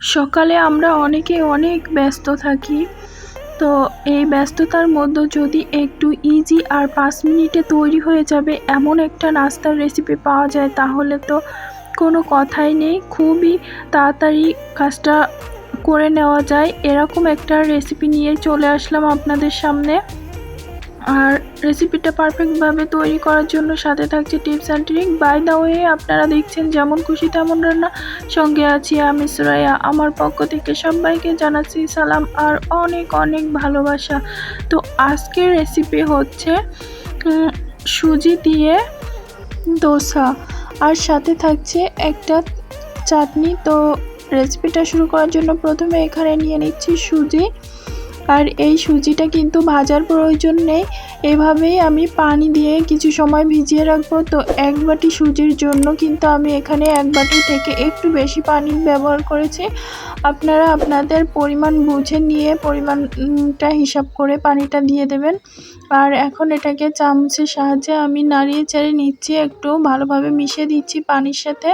সকালে আমরা অনেকে অনেক ব্যস্ত থাকি, তো এই ব্যস্ততার মধ্যে যদি একটু ইজি আর পাঁচ মিনিটে তৈরি হয়ে যাবে এমন একটা নাস্তার রেসিপি পাওয়া যায়, তাহলে তো কোনো কথাই নেই। খুবই তাড়াতাড়ি কাজটা করে নেওয়া যায়। এরকম একটা রেসিপি নিয়ে চলে আসলাম আপনাদের সামনে। আর রেসিপিটা পারফেক্টভাবে তৈরি করার জন্য সাথে থাকছে tips and trick. By the way আপনারা দেখছেন যেমন খুশি তেমন রান্না। সঙ্গে আছি আমি সুরাইয়া। আমার পক্ষ থেকে সবাইকে জানাচ্ছি সালাম আর অনেক অনেক ভালোবাসা। তো আজকের রেসিপি হচ্ছে সুজি দিয়ে দোসা। আর সাথে থাকছে একটা চাটনি। তো রেসিপিটা শুরু করার জন্য প্রথমে এখানে নিয়ে নিচ্ছি সুজি। আর এই সুজিটা কিন্তু ভাজার প্রয়োজন নেই। এভাবেই আমি পানি দিয়ে কিছু সময় ভিজিয়ে রাখব। তো এক বাটি সুজির জন্য কিন্তু আমি এখানে এক বাটি থেকে একটু বেশি পানি ব্যবহার করেছি। আপনারা আপনাদের পরিমাণ বুঝে নিয়ে পরিমাণটা হিসাব করে পানিটা দিয়ে দেবেন। আর এখন এটাকে চামচের সাহায্যে আমি নাড়িয়ে চাড়িয়ে নিচ্ছি। একটু ভালোভাবে মিশিয়ে দিচ্ছি পানির সাথে।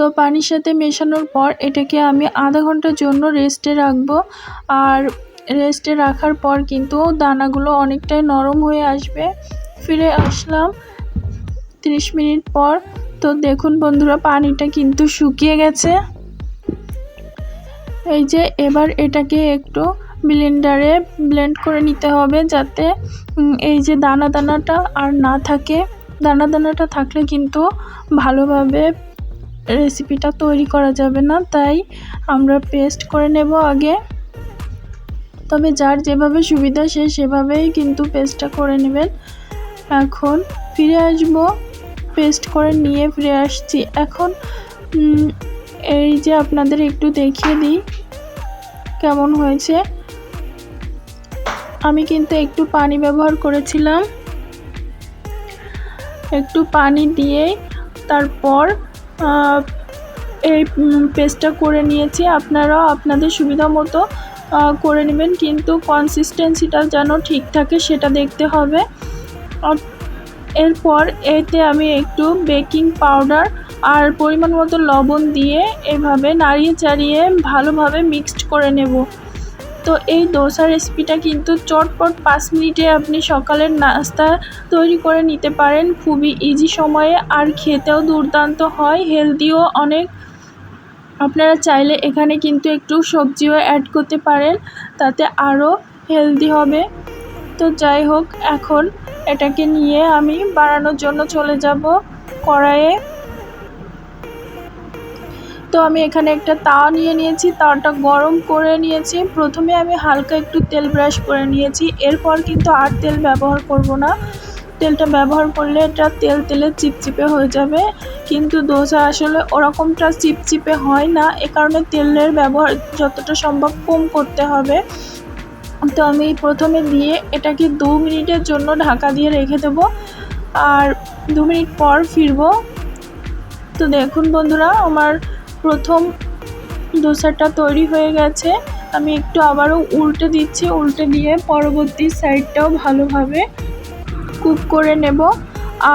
তো পানির সাথে মেশানোর পর এটাকে আমি আধা ঘণ্টার জন্য রেস্টে রাখব। আর রেস্টে রাখার পর কিন্তু দানাগুলো অনেকটাই নরম হয়ে আসবে। ফিরে আসলাম তিরিশ মিনিট পর। তো দেখুন বন্ধুরা, পানিটা কিন্তু শুকিয়ে গেছে। এই যে এবার এটাকে একটু ব্লেন্ডারে ব্লেন্ড করে নিতে হবে যাতে এই যে দানা দানাটা আর না থাকে। দানা দানাটা থাকলে কিন্তু ভালোভাবে রেসিপিটা তৈরি করা যাবে না, তাই আমরা পেস্ট করে নেব আগে। তবে যার যেভাবে সুবিধা, সে সেভাবেই কিন্তু পেস্টটা করে নেবেন। এখন ফিরে আসব পেস্ট করে নিয়ে ফিরে আসছি। এখন এই যে আপনাদের একটু দেখিয়ে দিই কেমন হয়েছে। আমি কিন্তু একটু পানি ব্যবহার করেছিলাম। একটু পানি দিয়ে তারপর এই পেস্টটা করে নিয়েছি। আপনারাও আপনাদের সুবিধা মতো করে নেবেন। কিন্তু কনসিস্টেন্সিটা যেন ঠিক থাকে, সেটা দেখতে হবে। এরপর এতে আমি একটু বেকিং পাউডার আর পরিমাণ মতো লবণ দিয়ে এভাবে নাড়িয়ে চাড়িয়ে ভালোভাবে মিক্সড করে নেব। তো এই দোসা রেসিপিটা কিন্তু চটপট পাঁচ মিনিটে আপনি সকালের নাস্তা তৈরি করে নিতে পারেন। খুবই ইজি সময়ে আর খেতেও দুর্দান্ত হয় হেলদিও অনেক। আপনারা চাইলে এখানে কিন্তু একটু সবজিও অ্যাড করতে পারেন, তাতে আরও হেলদি হবে। তো যাই হোক, এখন এটাকে নিয়ে আমি বানানোর জন্য চলে যাব কড়াইয়ে। তো আমি এখানে একটা তাওয়া নিয়ে নিয়েছি, তাওয়াটা গরম করে নিয়েছি। প্রথমে আমি হালকা একটু তেল ব্রাশ করে নিয়েছি, এরপর কিন্তু আর তেল ব্যবহার করব না। তেলটা ব্যবহার করলে এটা তেল তেলে চিপচিপে হয়ে যাবে, কিন্তু দোসা আসলে ওরকমটা চিপচিপে হয় না, এ কারণে তেলের ব্যবহার যতটা সম্ভব কম করতে হবে। তো আমি প্রথমে দিয়ে এটাকে দু মিনিটের জন্য ঢাকা দিয়ে রেখে দেব, আর দু মিনিট পর ফিরবো। তো দেখুন বন্ধুরা, আমার প্রথম দোসাটা তৈরি হয়ে গেছে। আমি একটু আবারও উল্টে দিচ্ছি, উল্টে দিয়ে পরবর্তী সাইডটাও ভালোভাবে কুক করে নেব।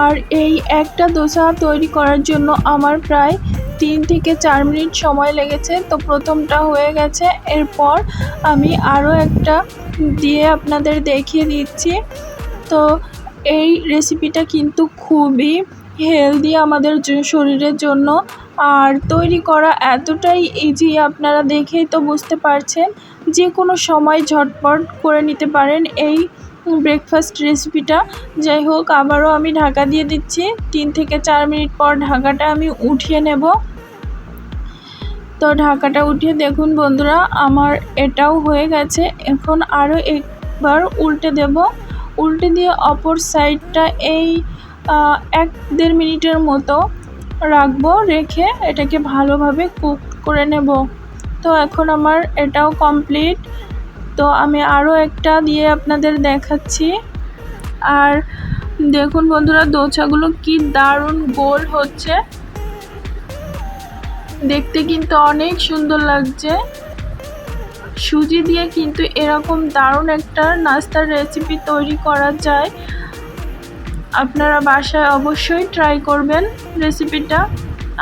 আর এই একটা দোসা তৈরি করার জন্য আমার প্রায় তিন থেকে চার মিনিট সময় লেগেছে। তো প্রথমটা হয়ে গেছে। এরপর আমি আরও একটা দিয়ে আপনাদের দেখিয়ে দিচ্ছি। তো এই রেসিপিটা কিন্তু খুবই হেলদি আমাদের শরীরের জন্য। আর তৈরি করা এতটাই ইজি আপনারা দেখেই তো বুঝতে পারছেন। যে কোনো সময় ঝটপট করে নিতে পারেন এই ব্রেকফাস্ট রেসিপিটা যাই হোক, আবারও আমি ঢাকা দিয়ে দিচ্ছি। তিন থেকে চার মিনিট পর ঢাকাটা আমি উঠিয়ে নেব। তো ঢাকাটা উঠিয়ে দেখুন বন্ধুরা, আমার এটাও হয়ে গেছে। এখন আরও একবার উল্টে দেব। উল্টে দিয়ে অপর সাইডটা এই এক দেড় মিনিটের মতো রাখব, রেখে এটাকে ভালোভাবে কুক করে নেব। তো এখন আমার এটাও কমপ্লিট। তো আমি আরও একটা দিয়ে আপনাদের দেখাচ্ছি। আর দেখুন বন্ধুরা দোসাগুলো কি দারুণ গোল হচ্ছে। দেখতে কিন্তু অনেক সুন্দর লাগছে। সুজি দিয়ে কিন্তু এরকম দারুণ একটা নাস্তার রেসিপি তৈরি করা যায়। আপনারা বাসায় অবশ্যই ট্রাই করবেন রেসিপিটা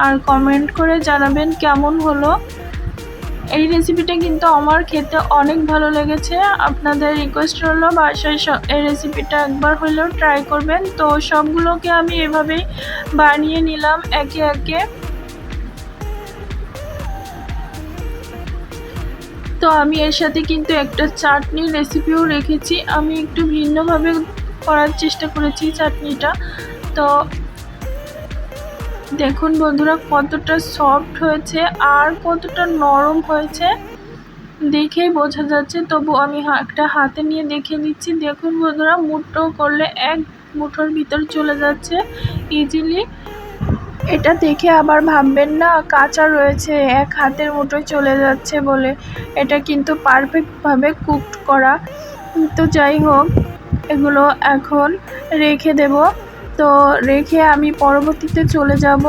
আর কমেন্ট করে জানাবেন কেমন হলো। এই রেসিপিটা কিন্তু আমার খেতে অনেক ভালো লেগেছে। আপনাদের রিকোয়েস্ট হলো বাসায় এই রেসিপিটা একবার হলেও ট্রাই করবেন। তো সবগুলোকে আমি এভাবেই বানিয়ে নিলাম একে একে। তো আমি এর সাথে কিন্তু একটা চাটনির রেসিপিও রেখেছি। আমি একটু ভিন্নভাবে করার চেষ্টা করেছি চাটনিটা। তো দেখুন বন্ধুরা, কতটা সফট হয়েছে আর কতটা নরম হয়েছে। দেখেই বোঝা যাচ্ছে, তবু আমি একটা হাতে নিয়ে দেখে দিচ্ছি দেখুন বন্ধুরা মুঠো করলে এক মুঠোর ভিতর চলে যাচ্ছে ইজিলি এটা দেখে আবার ভাববেন না, কাঁচা রয়েছে, এক হাতের মুঠোয় চলে যাচ্ছে বলে। এটা কিন্তু পারফেক্টভাবে কুকড করা। তো যাই হোক এগুলো এখন রেখে দেব। তো রেখে আমি পরবর্তীতে চলে যাব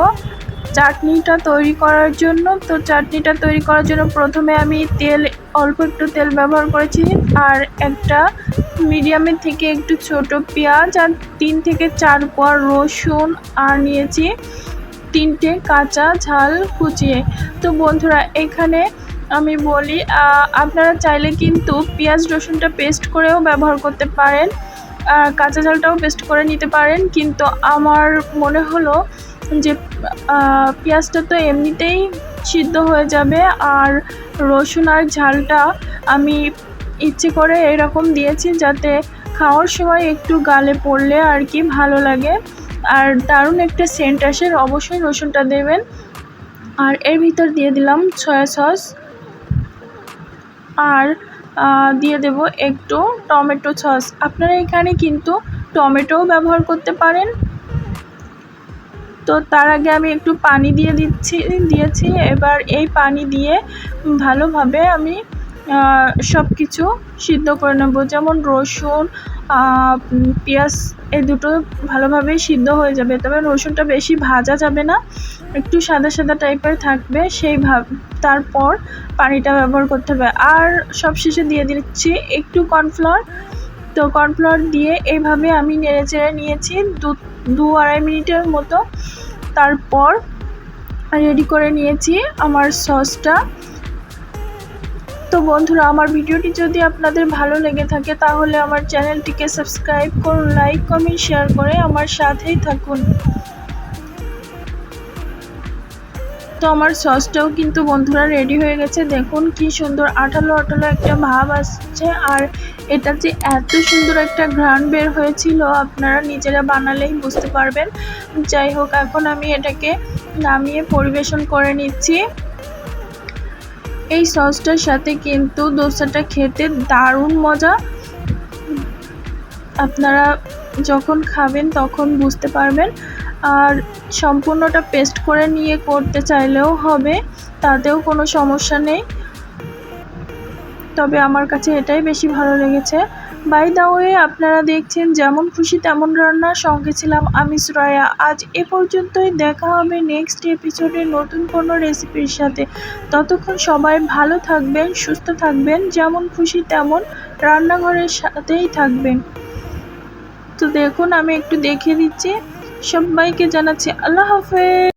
চাটনিটা তৈরি করার জন্য। তো চাটনিটা তৈরি করার জন্য প্রথমে আমি তেল, অল্প একটু তেল ব্যবহার করেছি আর একটা মিডিয়ামের থেকে একটু ছোট পেঁয়াজ আর তিন থেকে চার কোয়া রসুন আর নিয়েছি তিনটে কাঁচা ঝাল কুচিয়ে। তো বন্ধুরা, এখানে আমি বলি আপনারা চাইলে কিন্তু পেঁয়াজ, রসুনটা পেস্ট করেও ব্যবহার করতে পারেন। কাঁচা ঝালটাও পেস্ট করে নিতে পারেন। কিন্তু আমার মনে হলো যে পেঁয়াজটা তো এমনিতেই সিদ্ধ হয়ে যাবে। আর রসুন আর ঝালটা আমি ইচ্ছে করে এরকম দিয়েছি যাতে খাওয়ার সময় একটু গালে পড়লে আর কি ভালো লাগে। আর দারুণ একটা সেন্ট আসে। অবশ্যই রসুনটা দেবেন। আর এর ভিতর দিয়ে দিলাম সয়া সস। আর দিয়ে দেব একটু টমেটো সস। আপনারা এখানে কিন্তু টমেটোও ব্যবহার করতে পারেন। তো তার আগে আমি একটু পানি দিয়ে দিচ্ছি, দিয়েছি। এবার এই পানি দিয়ে ভালোভাবে আমি সব কিছু সিদ্ধ করে নেব। যেমন রসুন পেঁয়াজ এই দুটো ভালোভাবেই সিদ্ধ হয়ে যাবে। তবে রসুনটা বেশি ভাজা যাবে না, একটু সাদা সাদা টাইপের থাকবে, সেই ভাব, তারপর পানিটা ব্যবহার করতে হবে। আর সবশেষে দিয়ে দিচ্ছি একটু কর্নফ্লাওয়ার। তো কর্নফ্লাওয়ার দিয়ে এইভাবে আমি নেড়ে চেড়ে নিয়েছি দু দু আড়াই মিনিটের মতো। তারপর রেডি করে নিয়েছি আমার সসটা। তো বন্ধুরা, আমার ভিডিওটি যদি আপনাদের ভালো লেগে থাকে, তাহলে আমার চ্যানেলটিকে সাবস্ক্রাইব করুন, লাইক, কমেন্ট, শেয়ার করে আমার সাথেই থাকুন। তো আমার সসটাও কিন্তু বন্ধুরা রেডি হয়ে গেছে। দেখুন কি সুন্দর আঠালো আঠালো একটা ভাব আসছে। আর এটা যে এত সুন্দর একটা ঘ্রাণ বের হয়েছিল, আপনারা নিজেরা বানালেই বুঝতে পারবেন। যাই হোক, এখন আমি এটাকে নামিয়ে পরিবেশন করে নিচ্ছি। এই সসটার সাথে কিন্তু দোসাটা খেতে দারুণ মজা। আপনারা যখন খাবেন তখন বুঝতে পারবেন। আর সম্পূর্ণটা পেস্ট করে নিয়ে করতে চাইলেও হবে, তাতেও কোনো সমস্যা নেই। তবে আমার কাছে এটাই বেশি ভালো লেগেছে। বাই দা ওয়ে আপনারা দেখছেন যেমন খুশি তেমন রান্না। সঙ্গে ছিলাম আমি সুরায়া আজ এ পর্যন্তই। দেখা হবে নেক্সট এপিসোডে নতুন কোনো রেসিপির সাথে। ততক্ষণ সবাই ভালো থাকবেন, সুস্থ থাকবেন। যেমন খুশি তেমন রান্নাঘরের সাথেই থাকবেন। তো দেখুন, আমি একটু দেখিয়ে দিচ্ছি। সবাইকে জানাচ্ছি আল্লাহ হাফেজ।